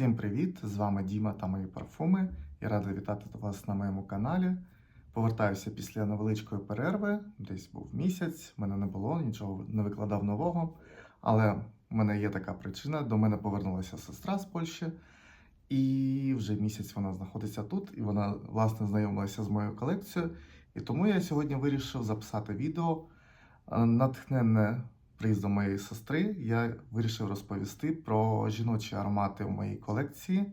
Всім привіт! З вами Діма та мої парфуми. Я радий вітати вас на моєму каналі. Повертаюся після невеличкої перерви. Десь був місяць, мене не було, нічого не викладав нового. Але в мене є така причина. До мене повернулася сестра з Польщі, і вже місяць вона знаходиться тут, і вона власне знайомилася з моєю колекцією. І тому я сьогодні вирішив записати відео е, натхненне приїздом моєї сестри. Я вирішив розповісти про жіночі аромати у моїй колекції.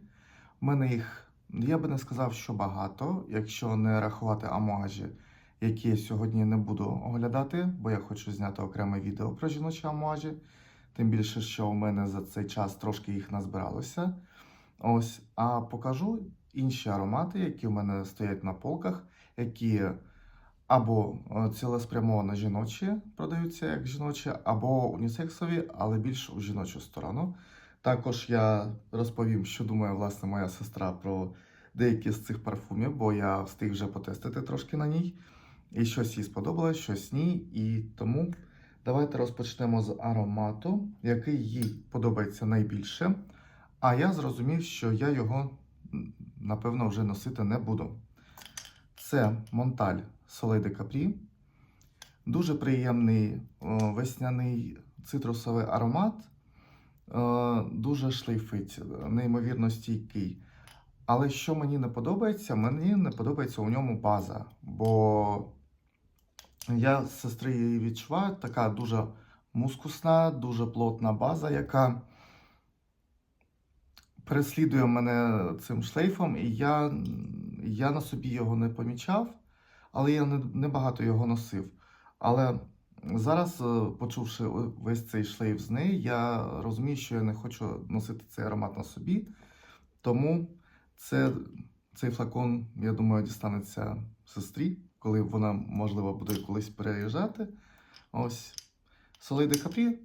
У мене їх, я би не сказав, що багато, якщо не рахувати амуажі, які я сьогодні не буду оглядати, бо я хочу зняти окреме відео про жіночі амуажі. Тим більше, що у мене за цей час трошки їх назбиралося. Ось, а покажу інші аромати, які у мене стоять на полках, які або е, цілеспрямовано жіночі продаються як жіночі, або унісексові, але більш у жіночу сторону. Також я розповім, що думає власне моя сестра про деякі з цих парфумів, бо я встиг вже потестити трошки на ній. І щось їй сподобалось, щось ні. І тому давайте розпочнемо з аромату, який їй подобається найбільше. А я зрозумів, що я його, напевно, вже носити не буду. Це Монталь Soleil de Capri. Дуже приємний весняний цитрусовий аромат. Е, Дуже шлейфить, неймовірно стійкий. Але що мені не подобається, мені не подобається у ньому база. Бо я з сестри її відчуваю, така дуже мускусна, дуже плотна база, яка переслідує мене цим шлейфом, і я, я на собі його не помічав, але я не, не його носив. Але зараз, е, почувши весь цей шлейф з неї, я розумію, що я не хочу носити цей аромат на собі. Тому це, цей флакон, я думаю, дістанеться сестрі, коли вона, можливо, буде колись переїжджати. Ось Soleil de Capri.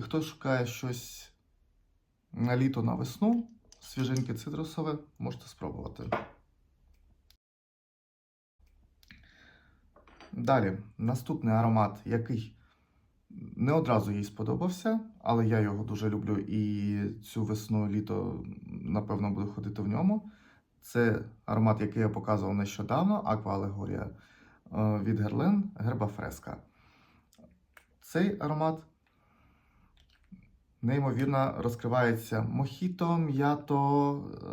Хто шукає щось на літо на весну, свіженьке цитрусове, можете спробувати. Далі, наступний аромат, який не одразу їй сподобався, але я його дуже люблю і цю весну літо, напевно, буду ходити в ньому. Це аромат, який я показував нещодавно, Аква Алегорія е, від Герлен Герба Фреска. Цей аромат неймовірно розкривається мохіто, м'ято,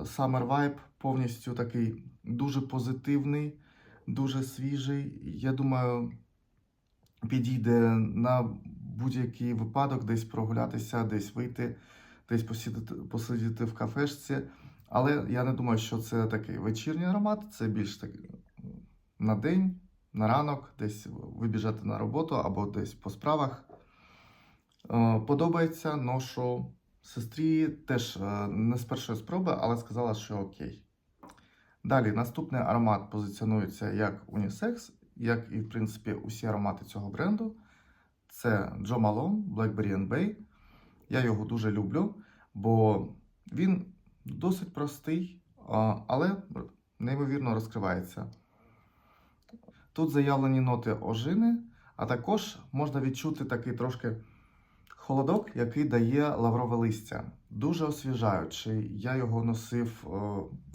summer vibe, повністю такий дуже позитивний, дуже свіжий. Я думаю, підійде на будь-який випадок, десь прогулятися, десь вийти, десь посидіти, посидіти в кафешці. Але я не думаю, що це такий вечірній аромат, це більш такий на день, на ранок, десь вибіжати на роботу або десь по справах. Е, Подобається, ношу сестрі теж е, не з першої спроби, але сказала, що окей. Далі, наступний аромат позиціонується як унісекс, як і, в принципі, усі аромати цього бренду. Це Джо Малон Blackberry and Bay. Я його дуже люблю, бо він досить простий, але неймовірно розкривається. Тут заявлені ноти ожини, а також можна відчути такий трошки холодок, який дає лаврове листя. Дуже освіжаючий. Я його носив,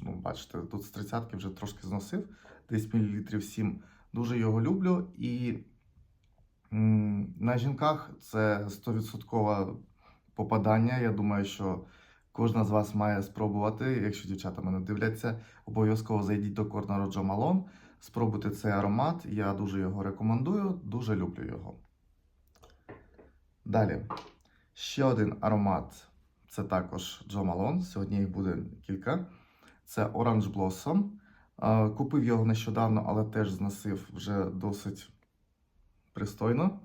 ну, бачите, тут з 30 вже трошки зносив, десь мілілітрів 7. Дуже його люблю. І на жінках це 100% попадання. Я думаю, що кожна з вас має спробувати. Якщо дівчата мене дивляться, обов'язково зайдіть до Корнеру Джо Малон, спробуйте цей аромат. Я дуже його рекомендую, дуже люблю його. Далі. Ще один аромат. Це також Джо Малон. Сьогодні їх буде кілька. Це Orange Blossom. Купив його нещодавно, але теж зносив вже досить пристойно.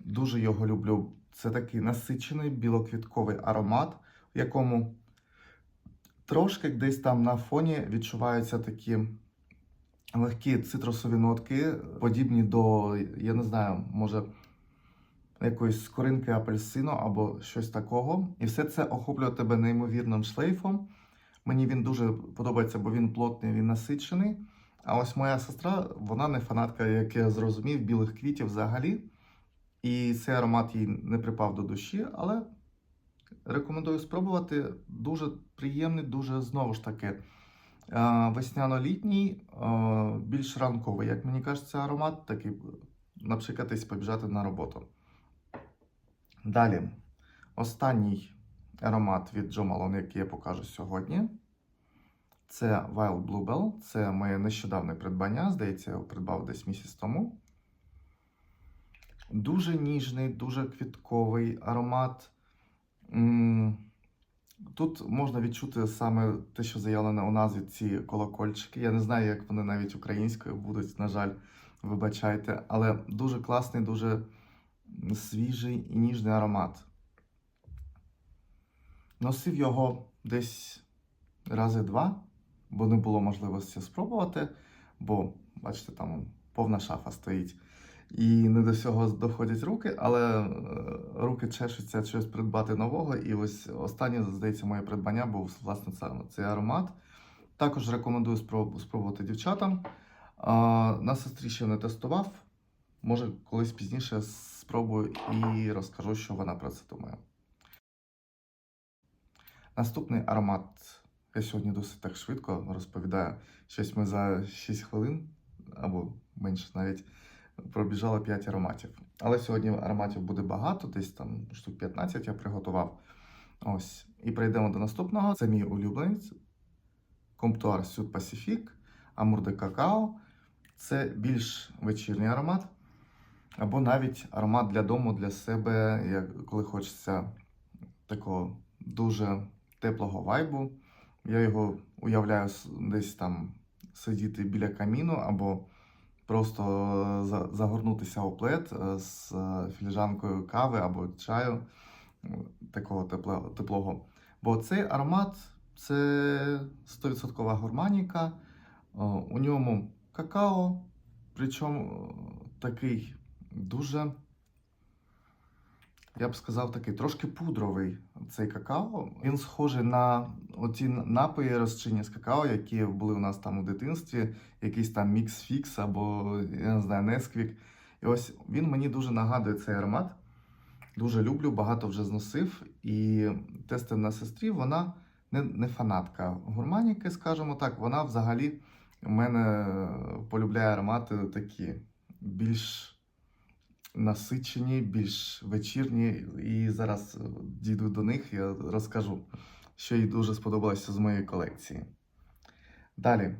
Дуже його люблю. Це такий насичений білоквітковий аромат, в якому трошки десь там на фоні відчуваються такі легкі цитрусові нотки, подібні до, я не знаю, може якоїсь скоринки апельсину або щось такого. І все це охоплює тебе неймовірним шлейфом. Мені він дуже подобається, бо він плотний, він насичений. А ось моя сестра, вона не фанатка, як я зрозумів, білих квітів взагалі. І цей аромат їй не припав до душі, але Рекомендую спробувати. Дуже приємний, дуже знову ж таки е, весняно-літній, е, більш ранковий, як мені кажеться, аромат, такий, наприклад, побіжати на роботу. Далі, останній аромат від Джо Малone, який я покажу сьогодні. Це Wild Bluebell. Це моє нещодавне придбання. Здається, я його придбав десь місяць тому. Дуже ніжний, дуже квітковий аромат. Тут можна відчути саме те, що заявлено у назві ці колокольчики. Я не знаю, як вони навіть українською будуть, на жаль, вибачайте, але дуже класний, дуже свіжий і ніжний аромат. Носив його десь рази два, бо не було можливості спробувати, бо, бачите, там повна шафа стоїть. І не до всього доходять руки, але е, руки чешуться щось придбати нового. І ось останнє, здається, моє придбання був власне цей аромат. Також рекомендую спробувати дівчатам. На сестрі ще не тестував. Може, колись пізніше спробую і розкажу, що вона про це думає. Наступний аромат. Я сьогодні досить так швидко розповідаю. Щось ми за 6 хвилин або менше навіть пробіжало 5 ароматів. Але сьогодні ароматів буде багато, десь там штук 15 я приготував. Ось. І перейдемо до наступного. Це мій улюбленець. Comptoir Sud Pacific, de Cacao. Це більш вечірній аромат. Або навіть аромат для дому, для себе, коли хочеться такого дуже теплого вайбу. Я його уявляю десь там сидіти біля каміну або просто е, загорнутися у плед е, з е, філіжанкою кави або чаю такого тепло- теплого. Бо цей аромат це 100% гурманіка. Е, У ньому какао, причому такий дуже, я б сказав, такий трошки пудровий цей какао. Він схожий на оті напої розчинні з какао, які були у нас там у дитинстві, якийсь там мікс-фікс або я не знаю, Несквік. І ось він мені дуже нагадує цей аромат. Дуже люблю, багато вже зносив. І тестив на сестрі, вона не, не фанатка гурманіки, скажімо так. Вона взагалі у мене полюбляє аромати такі більш насичені, більш вечірні. І зараз е, дійду до них, я розкажу, що їй дуже сподобалося з моєї колекції. Далі,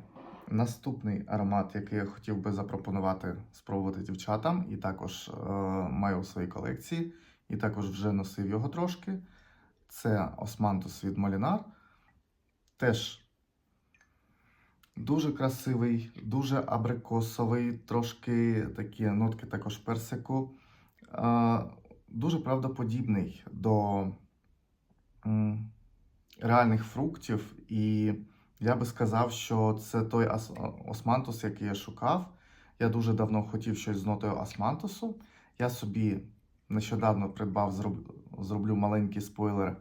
наступний аромат, який я хотів би запропонувати спробувати дівчатам, і також е, маю у своїй колекції, і також вже носив його трошки. Це Османтус від Молінар. Теж дуже красивий, дуже абрикосовий, трошки такі нотки також персику. Дуже правдоподібний до реальних фруктів. І я би сказав, що це той османтус, який я шукав. Я дуже давно хотів щось з нотою османтусу. Я собі нещодавно придбав, зроб- зроблю маленький спойлер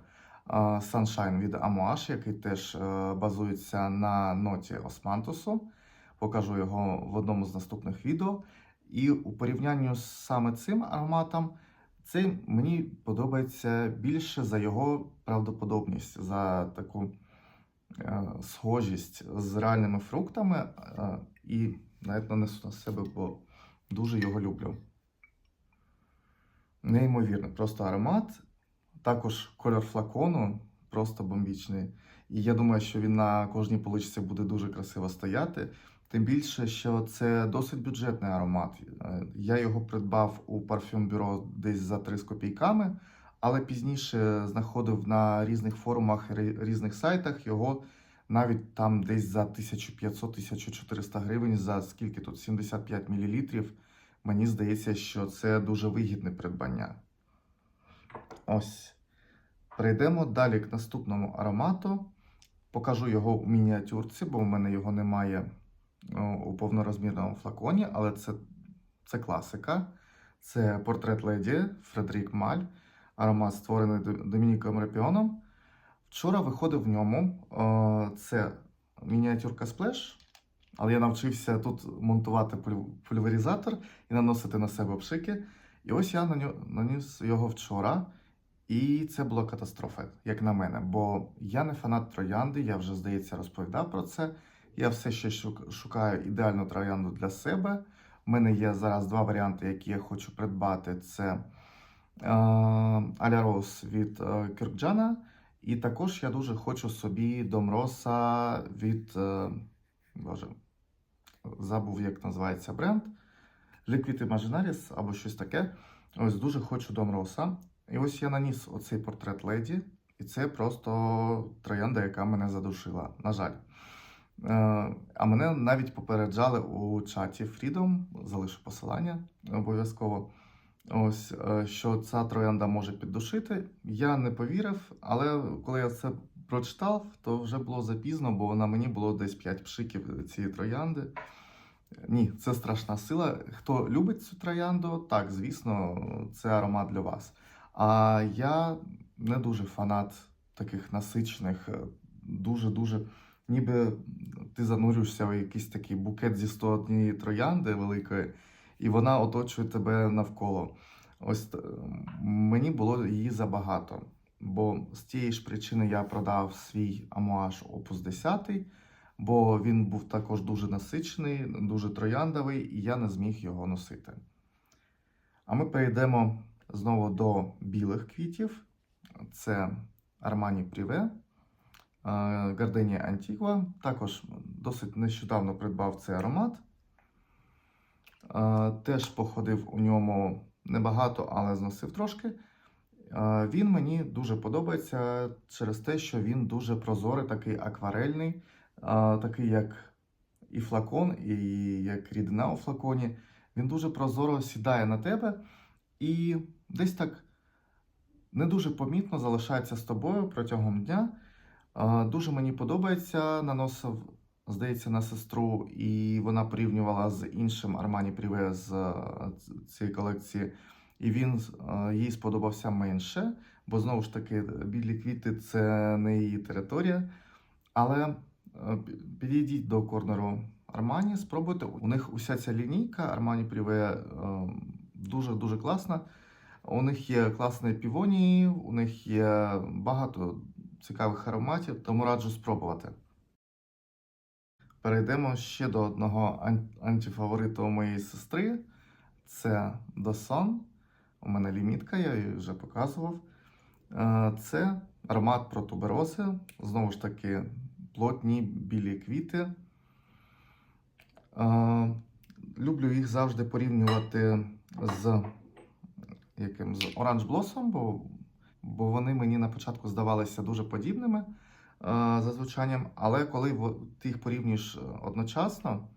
Sunshine від Amouage, який теж е, базується на ноті османтусу. Покажу його в одному з наступних відео. І у порівнянні з саме цим ароматом, цей мені подобається більше за його правдоподобність, за таку е, схожість з реальними фруктами. Е, і навіть нанесу на себе, бо дуже його люблю. Неймовірно, просто аромат. Також кольор флакону просто бомбічний. І я думаю, що він на кожній поличці буде дуже красиво стояти. Тим більше, що це досить бюджетний аромат. Е, Я його придбав у парфюм бюро десь за 3 з копійками, але пізніше знаходив на різних форумах, різних сайтах його навіть там десь за 1500-1400 гривень, за скільки тут 75 мл. Мені здається, що це дуже вигідне придбання. Ось. Перейдемо далі к наступному аромату. Покажу його у мініатюрці, бо в мене його немає у повнорозмірному флаконі, але це, це класика. Це портрет леді Фредерік Маль, аромат створений До- Домініком Репіоном. Вчора виходив в ньому. Це мініатюрка сплеш, але я навчився тут монтувати пуль- пульверизатор і наносити на себе пшики. І ось я наніс його вчора. І це була катастрофа, як на мене. Бо я не фанат троянди, я вже, здається, розповідав про це. Я все ще шукаю ідеальну троянду для себе. У мене є зараз два варіанти, які я хочу придбати: це е, Аля Роуз від е, Кюркджана. І також я дуже хочу собі Домроса від. Е, Боже, забув, як називається бренд. Liquid Imaginaris або щось таке. Ось дуже хочу Домроса. І ось я наніс оцей портрет леді, і це просто троянда, яка мене задушила. На жаль. Е, а мене навіть попереджали у чаті Freedom, залишу посилання обов'язково. Ось е, що ця троянда може піддушити. Я не повірив, але коли я це прочитав, то вже було запізно, бо на мені було десь 5 пшиків цієї троянди. Ні, це страшна сила. Хто любить цю троянду, так, звісно, це аромат для вас. А я не дуже фанат таких насичених, е, дуже-дуже, ніби ти занурюєшся в якийсь такий букет зі 101 троянди великої, і вона оточує тебе навколо. Ось мені було її забагато. Бо з тієї ж причини я продав свій амуаж Opus 10, бо він був також дуже насичений, дуже трояндовий, і я не зміг його носити. А ми перейдемо знову до білих квітів. Це Armani Privé, Gardenia Antigua. Також досить нещодавно придбав цей аромат. Е, Теж походив у ньому небагато, але зносив трошки. Е, Він мені дуже подобається через те, що він дуже прозорий, такий акварельний, е, такий як і флакон, і як рідина у флаконі. Він дуже прозоро сідає на тебе і десь так не дуже помітно залишається з тобою протягом дня. Дуже мені подобається. Наносив, здається, на сестру, і вона порівнювала з іншим Armani Privé з е, цієї колекції. І він е, їй сподобався менше, бо знову ж таки білі квіти це не її територія. Але е, підійдіть до корнеру Armani, спробуйте. У них уся ця лінійка Armani Privé дуже-дуже класна. У них є класні півонії, у них є багато цікавих ароматів, тому раджу спробувати. Перейдемо ще до одного ан- антифавориту моєї сестри. Це Досон. У мене лімітка, я її вже показував. Е, Це аромат про туберози. Знову ж таки, плотні білі квіти. Е, Люблю їх завжди порівнювати з яким з Orange Blossom, бо, бо вони мені на початку здавалися дуже подібними е, за звучанням. Але коли ти їх порівнюєш е, одночасно,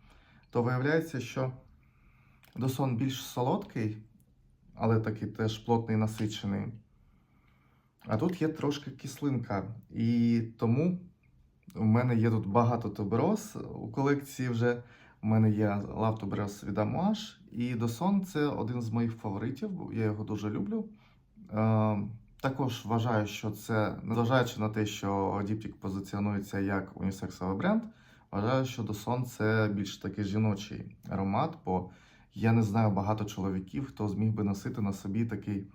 то виявляється, що Досон більш солодкий, але такий теж плотний насичений. А тут є трошки кислинка. І тому у мене є тут багато тубероз у колекції вже. У мене є Tuberose від Amouage, і Досон це один з моїх фаворитів, я його дуже люблю. Е, також вважаю, що це, незважаючи на те, що Діптік позиціонується як унісексовий бренд, вважаю, що Досон це більш такий жіночий аромат, бо я не знаю багато чоловіків, хто зміг би носити на собі такий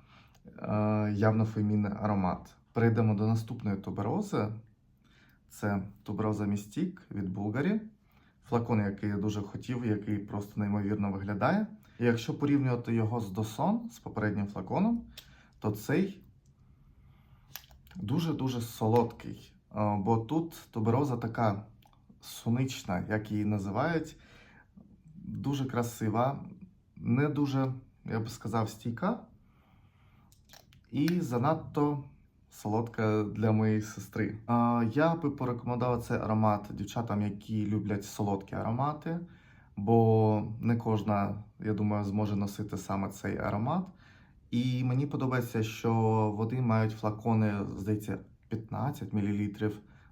е, явно фемінний аромат. Перейдемо до наступної туберози. Це тубероза Містік від Булгарі. Флакон, який я дуже хотів, який просто неймовірно виглядає. І якщо порівнювати його з Досон, з попереднім флаконом, то цей дуже-дуже солодкий. Е, Бо тут тубероза така сунична, як її називають, дуже красива, не дуже, я би сказав, стійка. І занадто солодка для моєї сестри. Я би порекомендував цей аромат дівчатам, які люблять солодкі аромати, бо не кожна, я думаю, зможе носити саме цей аромат. І мені подобається, що вони мають флакони, здається, 15 мл,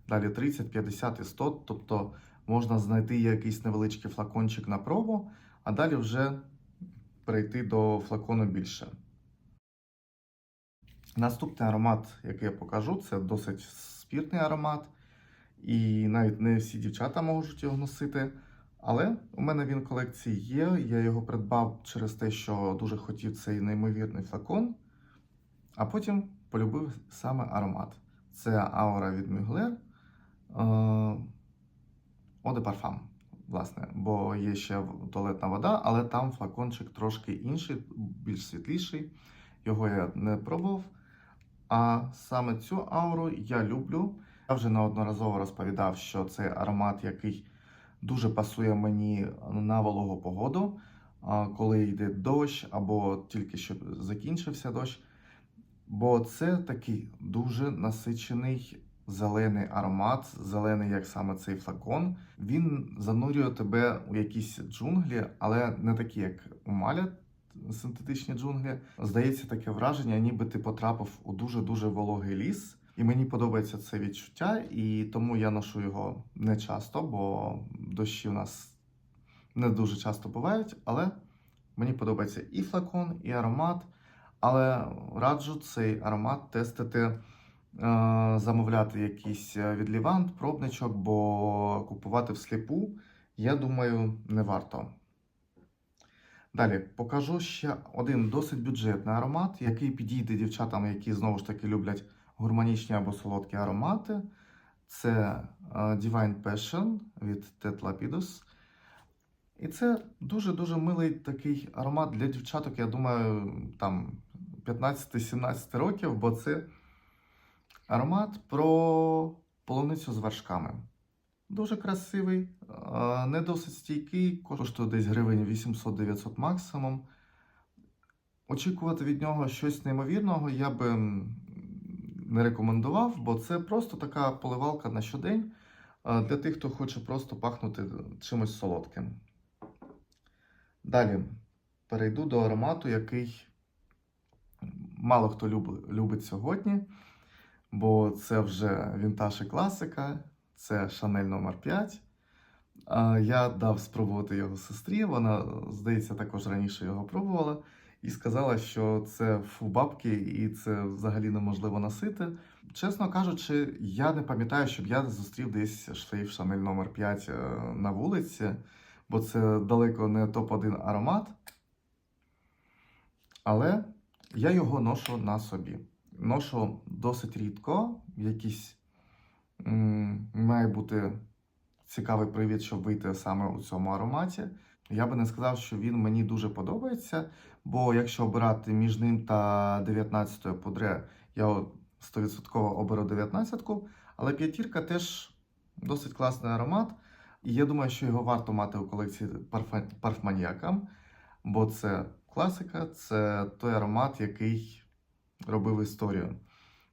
далі 30, 50 і 100. Тобто можна знайти якийсь невеличкий флакончик на пробу, а далі вже перейти до флакону більше. Наступний аромат, який я покажу, це досить спіртний аромат. І навіть не всі дівчата можуть його носити. Але у мене він в колекції є. Я його придбав через те, що дуже хотів цей неймовірний флакон. А потім полюбив саме аромат. Це аура від Mugler е, Eau de власне, бо є ще туалетна вода, але там флакончик трошки інший, більш світліший. Його я не пробував. А саме цю ауру я люблю. Я вже неодноразово розповідав, що це аромат, який дуже пасує мені на вологу погоду, коли йде дощ або тільки що закінчився дощ. Бо це такий дуже насичений зелений аромат, зелений, як саме цей флакон. Він занурює тебе у якісь джунглі, але не такі, як у Маля, синтетичні джунглі. Здається, таке враження, ніби ти потрапив у дуже-дуже вологий ліс. І мені подобається це відчуття, і тому я ношу його не часто, бо дощі у нас не дуже часто бувають. Але мені подобається і флакон, і аромат. Але раджу цей аромат тестити, е, замовляти якийсь від Лівант, пробничок, бо купувати всліпу, я думаю, не варто. Далі покажу ще один досить бюджетний аромат, який підійде дівчатам, які знову ж таки люблять гурманічні або солодкі аромати. Це е, Divine Passion від Tet Lapidus. І це дуже-дуже милий такий аромат для дівчаток, я думаю, там 15-17 років, бо це аромат про полуницю з вершками. Дуже красивий, не досить стійкий, коштує десь гривень 800-900 максимум. Очікувати від нього щось неймовірного я би не рекомендував, бо це просто така поливалка на щодень для тих, хто хоче просто пахнути чимось солодким. Далі перейду до аромату, який мало хто любить сьогодні, бо це вже вінтаж і класика, це Шанель номер 5. Я дав спробувати його сестрі, вона, здається, також раніше його пробувала, і сказала, що це фу бабки, і це взагалі неможливо носити. Чесно кажучи, я не пам'ятаю, щоб я зустрів десь шлейф Шанель номер 5 е, на вулиці, бо це далеко не топ-1 аромат. Але я його ношу на собі. Ношу досить рідко, якийсь м, має бути цікавий привід, щоб вийти саме у цьому ароматі. Я би не сказав, що він мені дуже подобається, бо якщо обирати між ним та 19-ю пудре, я 100% оберу 19-ку, але п'ятірка теж досить класний аромат. І я думаю, що його варто мати у колекції парфа- бо це класика, це той аромат, який робив історію.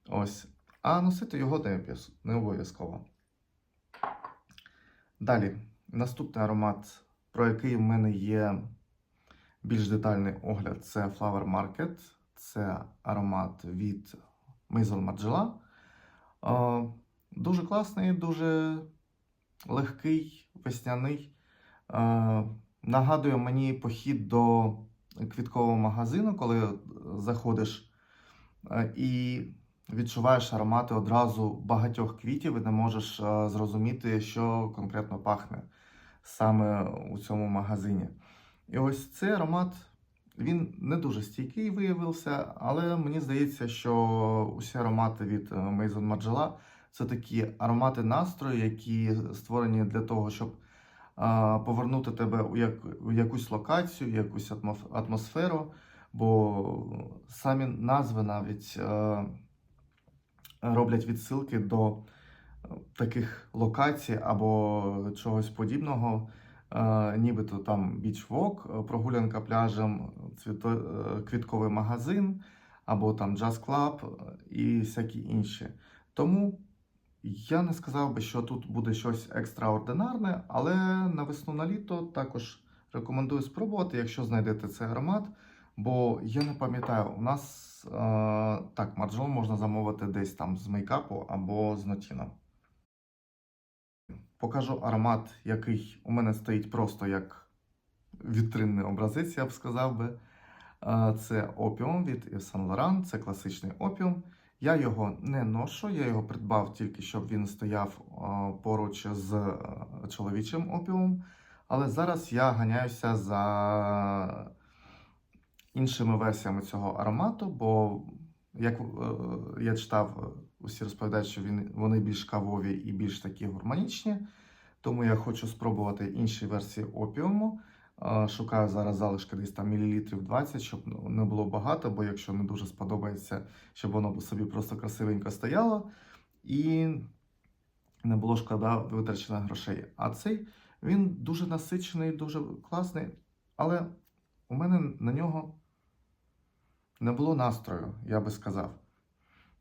Ось. А носити його не обов'яз- не обов'язково. Далі, наступний аромат, про який в мене є більш детальний огляд, це Flower Market. Це аромат від Maison Margiela. Дуже класний, дуже легкий, весняний. Нагадує мені похід до квіткового магазину, коли заходиш і відчуваєш аромати одразу багатьох квітів, і не можеш е, зрозуміти, що конкретно пахне саме у цьому магазині. І ось цей аромат. Він не дуже стійкий виявився, але мені здається, що усі аромати від е, Maison Margiela це такі аромати настрою, які створені для того, щоб а, повернути тебе у, як, у якусь локацію, в якусь атмосферу, бо самі назви навіть е, роблять відсилки до е, таких локацій або чогось подібного. Е, Нібито там біч-вок, е, прогулянка пляжем, цвіто, квітковий магазин, або там джаз-клаб і всякі інші. Тому я не сказав би, що тут буде щось екстраординарне, але на весну на літо також рекомендую спробувати, якщо знайдете цей аромат. Бо я не пам'ятаю, у нас е, так, марджол можна замовити десь там з мейкапу або з нотіна. Покажу аромат, який у мене стоїть просто як вітринний образець, я б сказав би. Е, Це опіум від Yves Saint Laurent, це класичний опіум. Я його не ношу, я його придбав тільки, щоб він стояв е, поруч з чоловічим опіумом. Але зараз я ганяюся за іншими версіями цього аромату, бо як е, я читав, е, усі розповідають, що він, вони більш кавові і більш такі гурманічні. Тому я хочу спробувати інші версії опіуму. Е, Шукаю зараз залишки десь там мілілітрів 20, щоб ну, не було багато, бо якщо не дуже сподобається, щоб воно собі просто красивенько стояло і не було шкода витрачених грошей. А цей він дуже насичений, дуже класний, але у мене на нього не було настрою, я би сказав.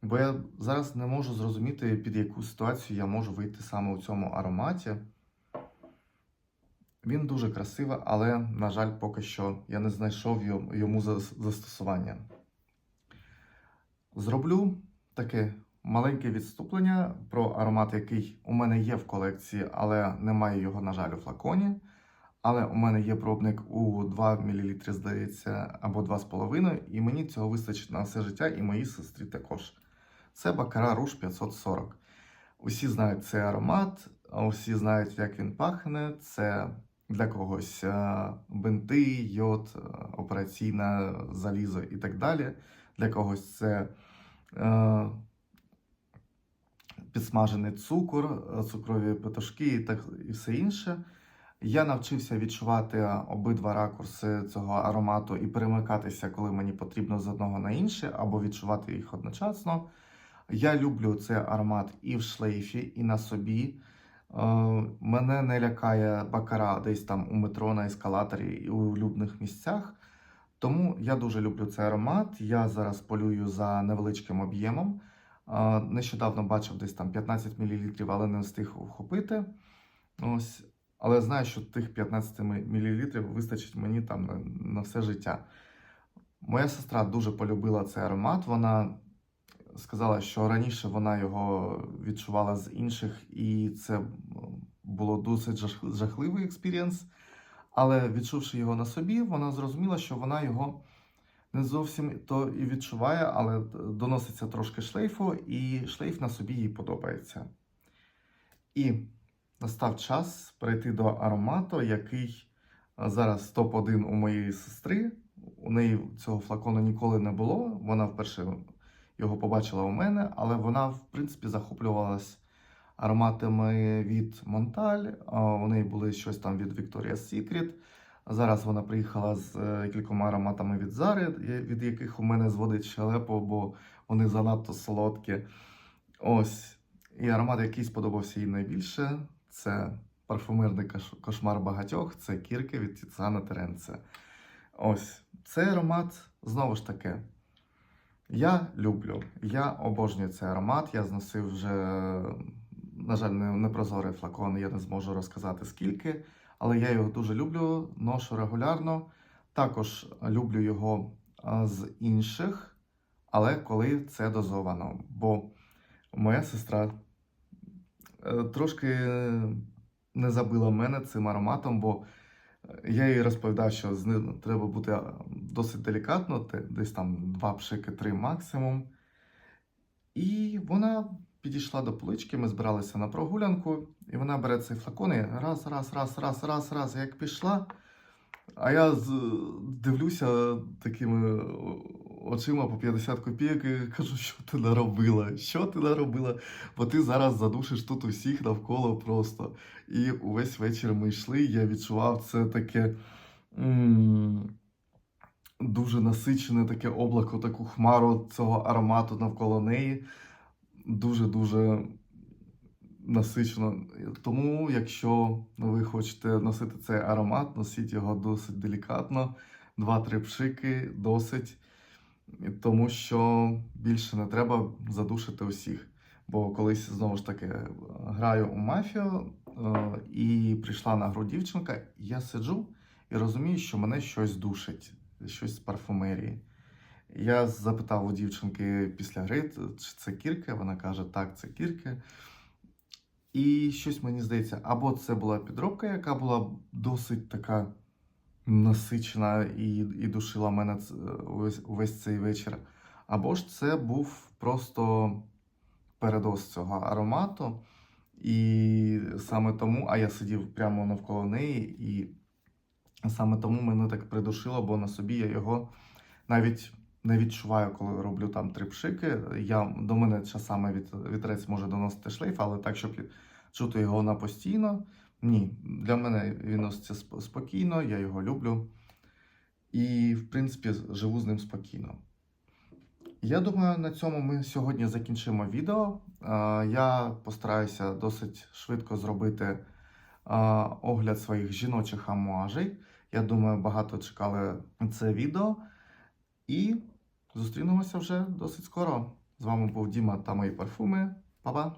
Бо я зараз не можу зрозуміти, під яку ситуацію я можу вийти саме у цьому ароматі. Він дуже красивий, але, на жаль, поки що я не знайшов йому застосування. Зроблю таке маленьке відступлення про аромат, який у мене є в колекції, але немає його, на жаль, у флаконі. Але у мене є пробник у 2 мл, здається, або 2,5, і мені цього вистачить на все життя, і моїй сестрі також. Це Бакара Руш 540. Усі знають цей аромат, усі знають, як він пахне. Це для когось е, бинти, йод, е, операційне залізо і так далі. Для когось це е, підсмажений цукор, е, цукрові петушки і, так, і все інше. Я навчився відчувати обидва ракурси цього аромату і перемикатися, коли мені потрібно з одного на інше, або відчувати їх одночасно. Я люблю цей аромат і в шлейфі, і на собі. Е, Мене не лякає бакара десь там у метро на ескалаторі і у улюблених місцях. Тому я дуже люблю цей аромат. Я зараз полюю за невеличким об'ємом. Е, Нещодавно бачив десь там 15 мл, але не встиг вхопити. Ось. Але знаю, що тих 15 мл вистачить мені там на, на все життя. Моя сестра дуже полюбила цей аромат. Вона сказала, що раніше вона його відчувала з інших, і це було досить жахливий експірієнс. Але відчувши його на собі, вона зрозуміла, що вона його не зовсім то і відчуває, але доноситься трошки шлейфу, і шлейф на собі їй подобається. І настав час перейти до аромату, який зараз топ-1 у моєї сестри. У неї цього флакону ніколи не було. Вона вперше його побачила у мене, але вона, в принципі, захоплювалась ароматами від Монталь. У неї були щось там від Victoria's Secret. Зараз вона приїхала з е, кількома ароматами від Зари, від яких у мене зводить щелепо, бо вони занадто солодкі. Ось. І аромат, який сподобався їй найбільше, це парфумерний кошмар багатьох, це кірки від Тіцана Теренце. Ось. Цей аромат, знову ж таки, я люблю. Я обожнюю цей аромат. Я зносив вже, на жаль, не, прозорий флакон, я не зможу розказати скільки, але я його дуже люблю, ношу регулярно. Також люблю його з інших, але коли це дозовано. Бо моя сестра трошки не забила мене цим ароматом, бо я їй розповідав, що з ним треба бути досить делікатно, десь там два пшики, три максимум. І вона підійшла до полички, ми збиралися на прогулянку, і вона бере цей флакон і раз, раз, раз, раз, раз, раз, як пішла. А я дивлюся такими очима по 50 копійок і кажу, що ти наробила? Що ти наробила? Бо ти зараз задушиш тут усіх навколо просто. І увесь вечір ми йшли, я відчував це таке м, дуже насичене таке облако, таку хмару цього аромату навколо неї. Дуже-дуже насичено. Тому, якщо ви хочете носити цей аромат, носіть його досить делікатно. Два-три пшики досить, тому що більше не треба задушити усіх. Бо колись знову ж таки граю у мафію, е, і прийшла на гру дівчинка, я сиджу і розумію, що мене щось душить, щось з парфумерії. Я запитав у дівчинки після гри, чи це кірка. Вона каже, так, це кірка. І щось мені здається, або це була підробка, яка була досить така насичена і, і душила мене увесь, увесь цей вечір. Або ж це був просто передоз цього аромату. І саме тому, а я сидів прямо навколо неї, і саме тому мене так придушило, бо на собі я його навіть не відчуваю, коли роблю там три пшики. Я, до мене часами від, вітрець може доносити шлейф, але так, щоб чути його на постійно. Ні, для мене він носиться спокійно, я його люблю. І, в принципі, живу з ним спокійно. Я думаю, на цьому ми сьогодні закінчимо відео. Я постараюся досить швидко зробити огляд своїх жіночих амуажей. Я думаю, багато чекали це відео. І зустрінемося вже досить скоро. З вами був Діма та мої парфуми. Па-па!